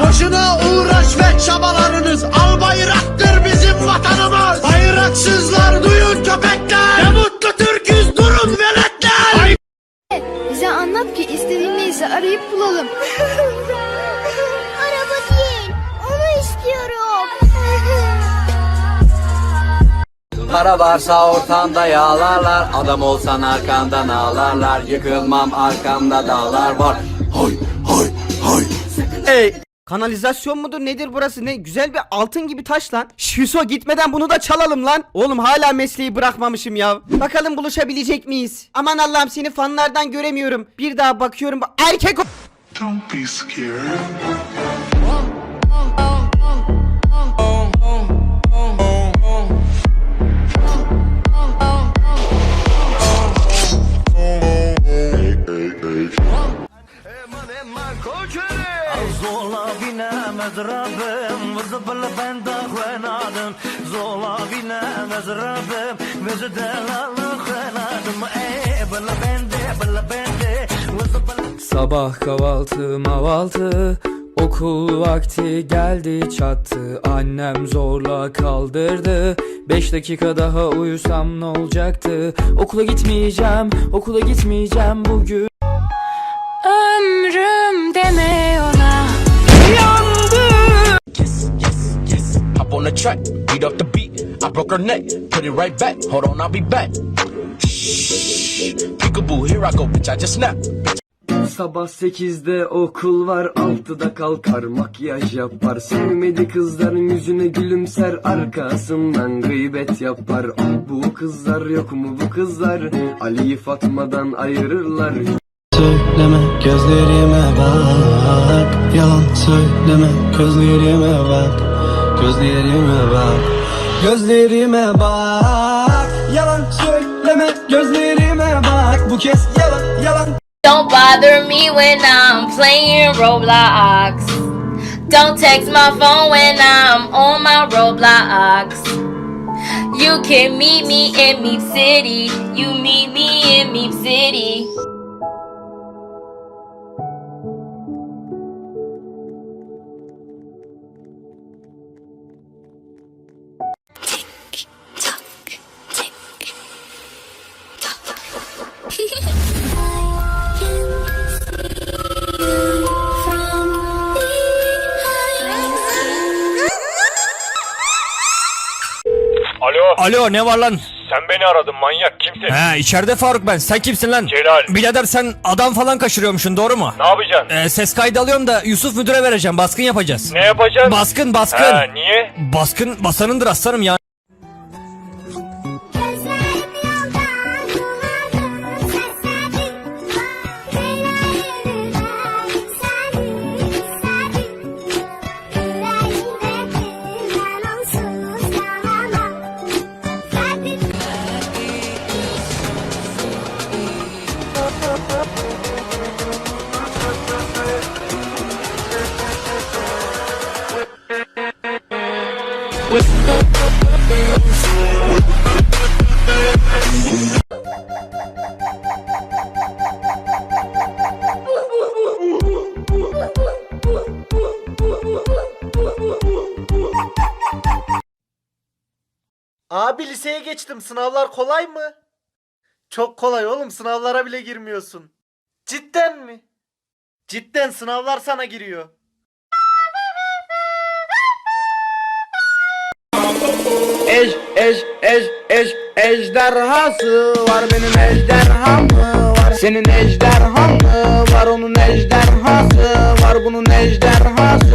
Boşuna uğraş ve çabalarınız. Al bayraktır bizim vatanımız. Bayraksızlar duyun köpekler. Ne mutlu Türk'üz durun veletler. Bize anlat ki istediğin neyse arayıp bulalım. Araba değil. Onu istiyorum. Para varsa ortanda yağlarlar. Adam olsan arkandan ağlarlar. Yıkılmam arkamda dağlar var. Hay hay hay Ey Kanalizasyon mudur nedir burası ne? Güzel bir altın gibi taş lan. Şş, Hüso gitmeden bunu da çalalım lan. Oğlum hala mesleği bırakmamışım ya. Bakalım buluşabilecek miyiz? Aman Allah'ım seni fanlardan göremiyorum. Bir daha bakıyorum erkek o- Don't be scared. Ben de kvenadım Zola bine mezrabim Vızı delalı kvenadım Ey bılı bende bılı bende Vızıbılı Sabah kahvaltı mavaltı Okul vakti geldi çattı. Annem zorla kaldırdı. Beş dakika daha uyusam ne olacaktı? Okula gitmeyeceğim okula gitmeyeceğim bugün. Ömrüm deme On the track, beat up the beat. I broke her neck, put it right back. Hold on, I'll be back. Shh, peekaboo, here I go, bitch. I just snap. Sabah sekizde okul var altıda kalkar makyaj yapar Sevmedi kızların yüzüne gülümser arkasından gıybet yapar Ah bu kızlar yok mu bu kızlar Ali'yi Fatma'dan ayırırlar Söyleme gözlerime bak Yalan söyleme gözlerime bak Gözlerime bak Gözlerime bak Yalan söyleme gözlerime bak Bu kez yalan yalan Don't bother me when I'm playing Roblox. Don't text my phone when I'm on my Roblox. You can meet me in Meep City. You meet me in Meep City. Alo ne var lan? sen beni aradın manyak kimsin? He içeride Faruk ben sen kimsin lan? Celal. Birader sen adam falan kaçırıyormuşsun doğru mu? Ne yapacaksın? Ee, ses kaydı alıyorum da Yusuf müdüre vereceğim baskın yapacağız. Ne yapacaksın? Baskın baskın. Ha, niye? Baskın basanındır aslanım ya. Abi liseye geçtim. Sınavlar kolay mı? Çok kolay oğlum. Sınavlara bile girmiyorsun. Cidden mi? Cidden sınavlar sana giriyor. Ej ej ej ej ejderhası var benim ejderham mı var Senin ejderhan mı var onun ejderhası var bunun ejderhası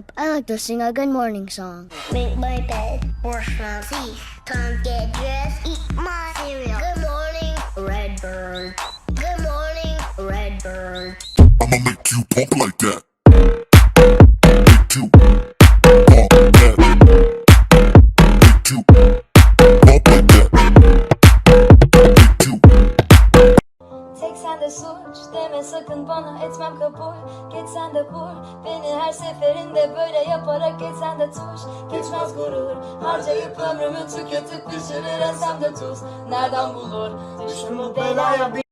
up, I like to sing a good morning song. Make my bed, brush my teeth, to get dressed, eat my cereal. Good morning, red bird. Good morning, red bird. I'ma make you pump like that. Make you Sende suç deme sakın bana etmem kabul. Geç sen de vur beni her seferinde böyle yaparak geçsen de tuş. Geçmez gurur harcayıp ömrümü tüketip düşürür ensem de tuz. Nereden bulur? Düştüm bu belaya bir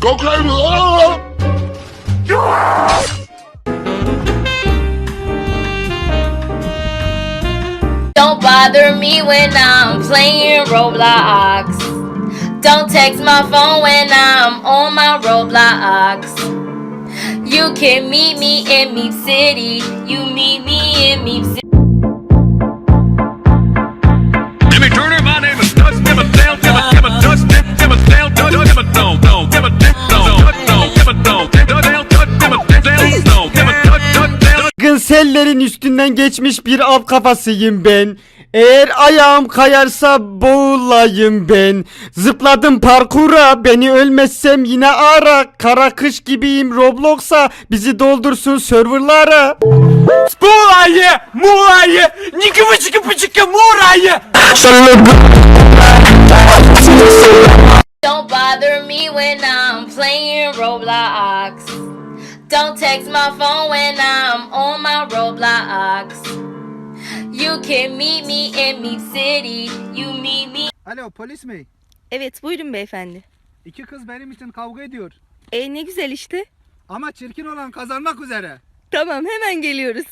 Go crazy! Bother me when I'm playing Roblox. Don't text my phone when I'm on my Roblox. You can meet me in Meep City. You meet me in Meep City. Gınsellerin üstünden geçmiş bir av kafasıyım ben. Eğer ayağım kayarsa boğulayım ben. Zıpladım parkura beni ölmezsem yine ara. Kara kış gibiyim Roblox'a bizi doldursun serverlara. Muğla'yı, Muğla'yı, nikımı çıkıp çıkı Muğla'yı. Don't bother me when I'm playing Roblox. Don't text my phone when I'm on my Roblox. You can meet me in Meep City. You meet me Alo polis mi? Evet buyurun beyefendi. İki kız benim için kavga ediyor. E ne güzel işte. Ama çirkin olan kazanmak üzere. Tamam hemen geliyoruz.